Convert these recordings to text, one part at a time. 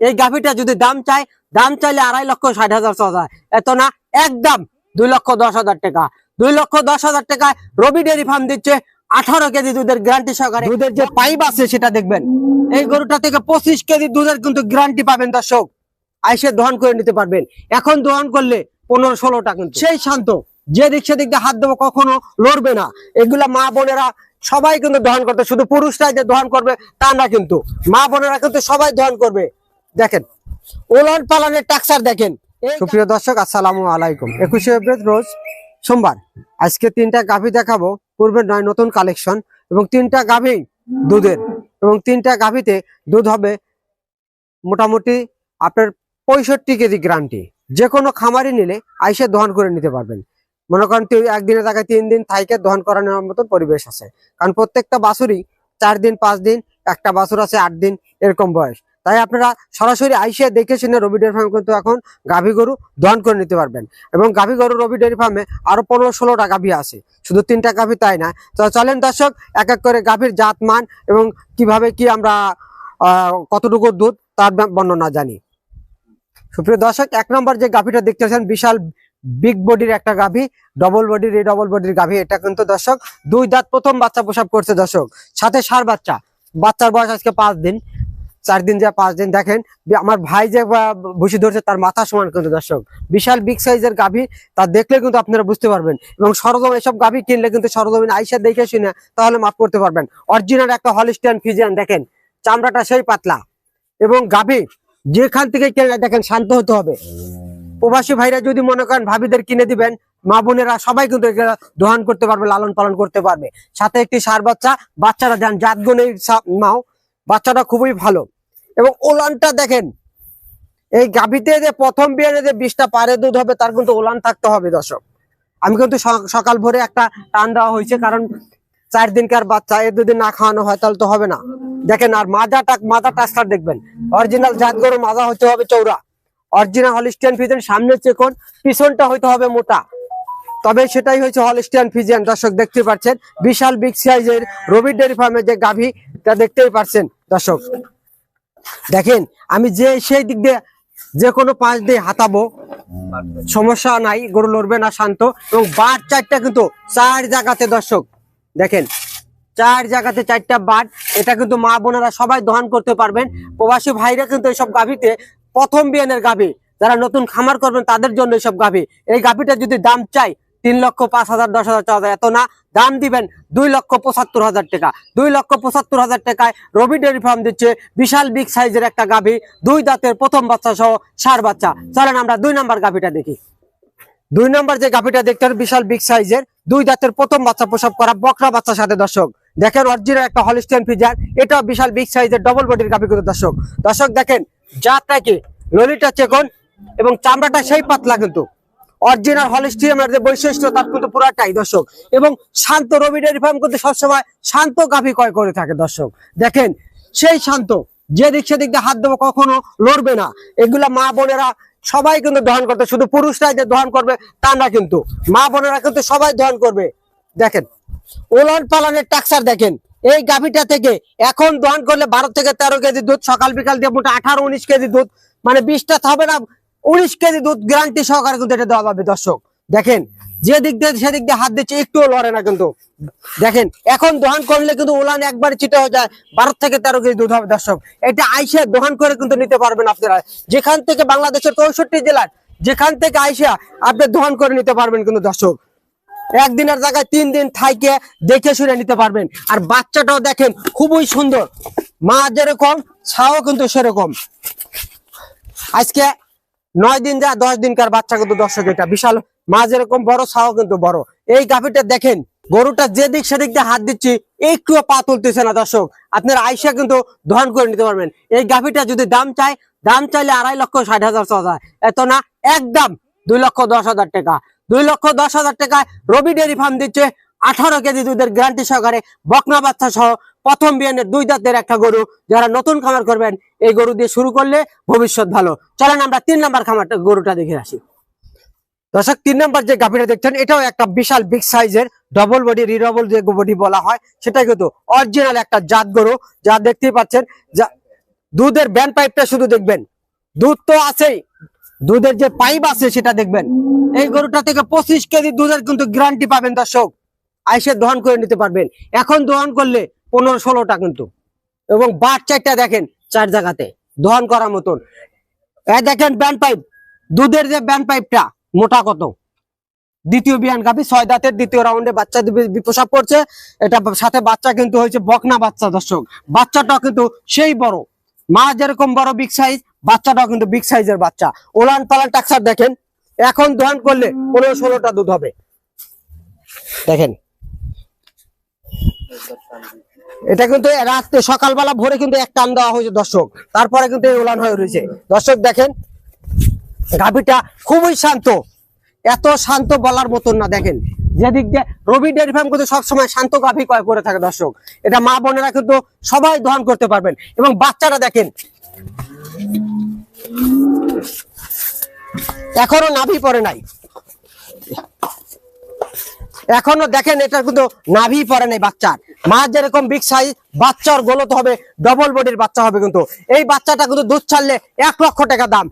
এই গাভিটা যদি দাম চাই দাম চাইলে আড়াই লক্ষ ষাট হাজার ছ হাজার। এত না একদম দুই লক্ষ দশ হাজার টাকা। দুই লক্ষ দশ হাজার টাকায় রবি ডেয়ারি ফার্ম দিচ্ছে আঠারো কেজি দুধের গ্যারান্টি সহকারে। দুধের যে পাইপ আছে সেটা দেখবেন। এই গরুটা থেকে পঁচিশ কেজি দুধের কিন্তু গ্যারান্টি পাবেন দর্শক। আইসে দহন করে নিতে পারবেন। এখন দহন করলে পনেরো ষোলোটা কিন্তু। সেই শান্ত। যে দিক সেদিক দিয়ে হাত দেবো কখনো লড়বে না। এগুলা মা বোনেরা সবাই কিন্তু দহন করতে শুধু পুরুষরাই যে দহন করবে তা না কিন্তু। মা বোনেরা কিন্তু সবাই দহন করবে। দেখেন ওলান পালনের টাকসার দেখেন। সুপ্রিয় দর্শক আসসালামু আলাইকুম। একুশে এপ্রিল রোজ সোমবার। আজকে তিনটা গাভী দেখাবো। পূর্বের নয় নতুন কালেকশন এবং তিনটা গাভী দুধের। এবং তিনটা গাভীতে দুধ হবে মোটামুটি আপনার পঁয়ষট্টি কেজি গ্রান্টি যে কোনো খামারি নিলে আইসে দহন করে নিতে পারবেন। মনে করেন তুই একদিনের জায়গায় তিন দিন থাইকে দহন করানোর মতন পরিবেশ আছে। কারণ প্রত্যেকটা বাছুরই চার দিন পাঁচ দিন একটা বাছুর আছে আট দিন এরকম বয়স। তাই আপনারা সরাসরি আইসে দেখে শুনে রবি ডেয়ারি ফার্ম কিন্তু এখন গাভী গরু দহন করে নিতে পারবেন। এবং গাভী গরু রবি ডেয়ারি ফার্মে আরও পনেরো ষোলোটা গাভী আছে। শুধু তিনটা গাভী তাই না? তো চলেন দর্শক, এক এক করে গাভীর জাত, মান এবং কীভাবে কি আমরা কতটুকু দুধ তার বর্ণনা জানি। সুপ্রিয় দর্শক, এক নম্বর যে গাভীটা দেখতে দেখতেছেন বিশাল বিগ বডির একটা গাভী, ডবল বডির, এই ডবল বডির গাভী, এটা কিন্তু দর্শক, দুই দাঁত প্রথম বাচ্চা প্রসাব করছে দর্শক। সাথে সার বাচ্চা, বাচ্চার বয়স আজকে পাঁচ দিন। চার দিন যা পাঁচ দিন দেখেন। আমার ভাই যে বা- ভুসি ধরছে, তার মাথা সমান কিন্তু দর্শক। বিশাল বিগ সাইজের গাভী, তা দেখলে কিন্তু আপনারা বুঝতে পারবেন। এবং সরজম এসব গাভী কিনলে কিন্তু সরজমিন আইসা দেখে শুনে তাহলে মাফ করতে পারবেন। অরিজিনাল একটা হলিস্টিয়ান ফিজিয়ান দেখেন, চামড়াটা সেই পাতলা। এবং গাভী, যেখান থেকে কেনে, দেখেন, শান্ত হতে হবে। প্রবাসী ভাইরা যদি মনে করেন ভাবিদের কিনে দিবেন, মা বোনেরা সবাই কিন্তু দোহান করতে পারবে, লালন পালন করতে পারবে। সাথে একটি সার বাচ্চা, বাচ্চারা যান জাত গুণের মাও। বাচ্চাটা খুবই ভালো। এবং ওলানটা দেখেন, এই গাভীতে যে প্রথম বিয়ারে যে বিষটা পারে দুধ হবে, তার কিন্তু ওলান থাকতে হবে দর্শক। আমি কিন্তু সকাল ভোরে একটা টান দেওয়া হয়েছে, কারণ চার দিনকার বাচ্চা এর দুদিন না খাওয়ানো হয়, তাহলে তো হবে না। দেখেন, আর মাজাটা মাথা টাস্টার দেখবেন। অরিজিনাল জাত গরু মাজা হতে হবে চৌড়া অরিজিনাল হলিস্টিয়ান ফিজেন সামনের চেকন, পিছনটা হইতে হবে মোটা। তবে সেটাই হয়েছে হলিস্টিয়ান ফিজিয়ান, দর্শক দেখতে পাচ্ছেন বিশাল বিগ সাইজের রবি ডেয়ারি ফার্মের যে গাভী তা দেখতেই পাচ্ছেন দর্শক। দেখেন, আমি যে সেই দিক দিয়ে যে কোনো পাঁচ দিয়ে হাতাবো সমস্যা নাই, গরু লড়বে না, শান্ত। এবং বার চারটা কিন্তু চার জায়গাতে দর্শক, দেখেন, চার জায়গাতে চারটা বাট, এটা কিন্তু মা বোনেরা সবাই দহন করতে পারবেন। প্রবাসী ভাইরা কিন্তু এইসব গাভীতে প্রথম বিয়ানের গাভী, যারা নতুন খামার করবেন তাদের জন্য এইসব গাভী। এই গাভীটা যদি দাম চাই তিন লক্ষ পাঁচ হাজার, দশ হাজার, চার হাজার, এত না। দাম দিবেন দুই লক্ষ পঁচাত্তর হাজার টাকা। দুই লক্ষ পঁচাত্তর হাজার টাকায় রবি ডেয়ারি ফার্ম দিচ্ছে বিশাল বিগ সাইজের একটা গাভী, দুই দাঁতের প্রথম বাচ্চা সহ সার বাচ্চা। চলেন আমরা দুই নাম্বার গাভীটা দেখি। দুই নম্বর যে গাভীটা দেখতে বিশাল বিগ সাইজের, দুই দাঁতের প্রথম বাচ্চা প্রসব করা বকরা বাচ্চার সাথে দর্শক। দেখেন অরিজিনাল একটা হলিস্টিয়ান ফিজার এটা বিশাল বিগ সাইজের ডবল বডির গাভী কিন্তু দর্শক। দর্শক দেখেন জাতটা কি ললিটা চেকন এবং চামড়াটা সেই পাতলা কিন্তু। অরিজিনাল হলিস্টিয়ামের যে বৈশিষ্ট্য, তার কিন্তু পুরাটাই দর্শক। এবং শান্ত রবি ডেয়ারি ফার্ম কিন্তু সবসময় শান্ত গাভী ক্রয় করে থাকে দর্শক। দেখেন, সেই শান্ত যে দিক সেদিক দিয়ে হাত দেবো কখনো লড়বে না। এগুলা মা বোনেরা সবাই কিন্তু দহন করতে, শুধু পুরুষরাই যে দহন করবে তা না কিন্তু। মা বোনেরা কিন্তু সবাই দহন করবে। দেখেন ওলন পালনের টাকসার দেখেন, এই গাভীটা থেকে এখন দহন করলে বারো থেকে তেরো কেজি দুধ, সকাল বিকাল দিয়ে মোটা আঠারো, উনিশ কেজি দুধ মানে বিশটা হবে না উনিশ কেজি দুধ গ্যারান্টি সহকারে কিন্তু এটা দেওয়া যাবে, দর্শক। দেখেন, যে দিক দিয়ে, সেদিক দিয়ে হাত দিচ্ছে, একটুও লড়ে না কিন্তু। দেখেন, এখন দোহান করলে কিন্তু উলান একবার চিটে হয়ে যায়, বারো থেকে তেরো কেজি দুধ হবে, দর্শক। এটা আইসে দোহান করে কিন্তু নিতে পারবেন আপনারা। যেখান থেকে বাংলাদেশের চৌষট্টি জেলার, যেখান থেকে আইসা আপনি দোহান করে নিতে পারবেন কিন্তু, দর্শক। একদিনের জায়গায় তিন দিন থাইকে দেখে শুনে নিতে পারবেন। আর বাচ্চাটাও দেখেন, খুবই সুন্দর। মা যেরকম, ছাও কিন্তু সেরকম। আজকে নয় দিন যা দশ দিনকার বাচ্চা কিন্তু দর্শক এটা। বিশাল মা যেরকম বড় ছাও কিন্তু বড়। এই গাভীটা দেখেন, গরুটা যে দিক সেদিক দিয়ে হাত দিচ্ছি, একটুও পা তুলতেছে না দর্শক। আপনার আইসা কিন্তু দহন করে নিতে পারবেন। এই গাভীটা যদি দাম চাই দাম চাইলে আড়াই লক্ষ ষাট হাজার, ছ এত না, একদম দুই লক্ষ দশ হাজার টাকা। দুই লক্ষ দশ হাজার টাকায় রবি ডেয়ারি ফার্ম দিচ্ছে, আঠারো কেজি দুধের গ্যারান্টি সহকারে বকনা বাচ্চা সহ প্রথম বিয়ানের দুই দাঁতের একটা গরু যারা নতুন খামার করবেন, এই গরু দিয়ে শুরু করলে ভবিষ্যৎ ভালো। চলেন আমরা তিন নাম্বার খামারটা, গরুটা দেখে আসি। দর্শক, তিন নম্বর যে গাভীটা দেখছেন, এটাও একটা বিশাল বিগ সাইজের ডবল বডি রিডবল যে বডি বলা হয় সেটা কিন্তু অরিজিনাল একটা জাত গরু। যা দেখতেই পাচ্ছেন, যা দুধের ব্যান পাইপটা শুধু দেখবেন। দুধ তো আছেই। দুধের যে পাইপ আছে, সেটা দেখবেন। এই গরুটা থেকে পঁচিশ কেজি দুধের কিন্তু গ্যারান্টি পাবেন দর্শক। আইসে দহন করে নিতে পারবেন। এখন দহন করলে পনেরো ষোলোটা কিন্তু। এবং বাট চারটা দেখেন চার জায়গাতে, দহন করার মতন। দেখেন ব্যান্ড পাইপ দুধের যে ব্যান্ড পাইপটা মোটা কত? দ্বিতীয় বিয়ান গাভি, ছয় দাঁতের দ্বিতীয় রাউন্ডে বাচ্চা বিপ্রসাব করছে। এটা সাথে বাচ্চা কিন্তু হয়েছে বকনা বাচ্চা, দর্শক। বাচ্চাটাও কিন্তু সেই বড়। মা যেরকম বড় বিগ সাইজ বাচ্চাটাও কিন্তু বিগ সাইজের বাচ্চা। ওলান পালান টাকসার দেখেন, এখন দহন করলে পনেরো ষোলোটা দুধ হবে। দেখেন। এটা কিন্তু রাত্রে সকালবেলা ভোরে কিন্তু এক টান দেওয়া হয়েছে দর্শক। তারপরে কিন্তু এই ওলান হয়ে রয়েছে। দর্শক দেখেন, গাভীটা খুবই শান্ত। এত শান্ত বলার মতন না, দেখেন। যেদিক দিয়ে রবি ডেয়ারি ফার্ম কিন্তু সবসময় শান্ত গাভী কয় করে থাকে দর্শক। এটা মা বোনেরা কিন্তু সবাই দহন করতে পারবেন। এবং বাচ্চারা দেখেন, এখনও নাভি পড়ে নাই। এখনও দেখেন এটা কিন্তু নাভি পড়ে নাই বাচ্চার। মা যেরকম বিগ সাইজ বাচ্চার গোলত হবে ডবল বডির বাচ্চা হবে কিন্তু। এই বাচ্চাটা কিন্তু দুধ ছাড়লে এক লক্ষ টাকা দাম।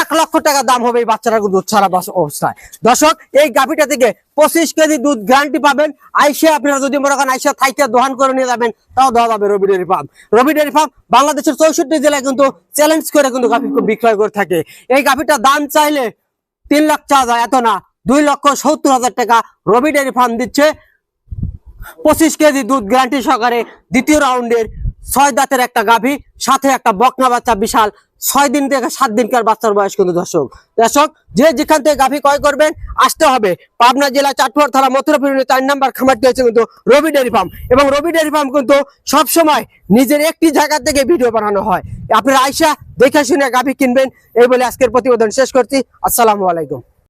এক লক্ষ টাকা দাম হবে এই বাচ্চাটা কিন্তু দুধ ছাড়া অবস্থায়। দর্শক, এই গাভিটা থেকে পঁচিশ কেজি দুধ গ্যারান্টি পাবেন। আইসে আপনারা যদি মনে করেন আইসে থাইকে দোহান করে নিয়ে যাবেন, তাও দেওয়া যাবে Robi dairy farm. Robi dairy farm বাংলাদেশের চৌষট্টি জেলায় কিন্তু চ্যালেঞ্জ করে কিন্তু গাভি বিক্রয় করে থাকে। এই গাভিটা দাম চাইলে তিন লাখ চা যায়, এত না। দুই লক্ষ সত্তর হাজার টাকা রবি ডেয়ারি ফার্ম দিচ্ছে। পঁচিশ কেজি দুধ গ্যারান্টি সহকারে দ্বিতীয় রাউন্ডের ছয় দাঁতের একটা গাভী, সাথে একটা বকনা বাচ্চা বিশাল। ছয় দিন থেকে সাত দিনকার বাচ্চার বয়স কিন্তু দর্শক। দর্শক, যে যেখান থেকে গাভী ক্রয় করবেন, আসতে হবে। পাবনা জেলা চাটুয়ার থানা মথুরাপুর চার নাম্বার খামারটি হচ্ছে কিন্তু রবি ডেয়ারি ফার্ম। এবং রবি ডেয়ারি ফার্ম কিন্তু সবসময় নিজের একটি জায়গা থেকে ভিডিও বানানো হয়। আপনারা আইসা দেখে শুনে গাভী কিনবেন। এই বলে আজকের প্রতিবেদন শেষ করছি। আসসালামু আলাইকুম।